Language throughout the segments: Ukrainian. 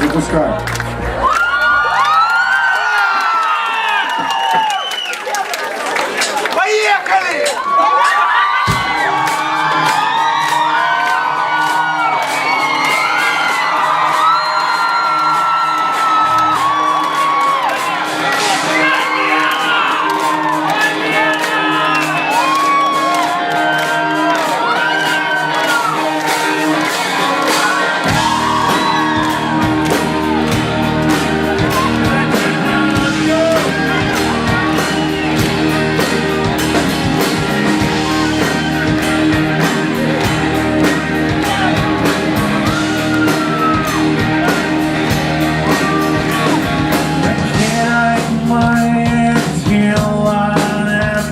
Запускаємо.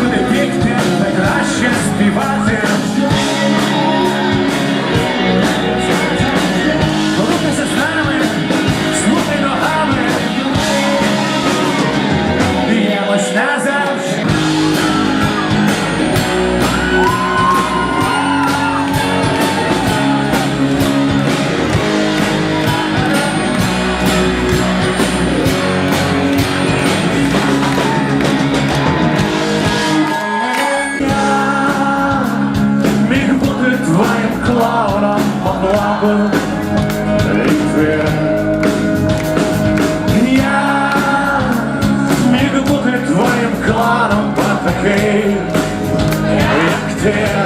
куди бігти, та краще співати.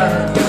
야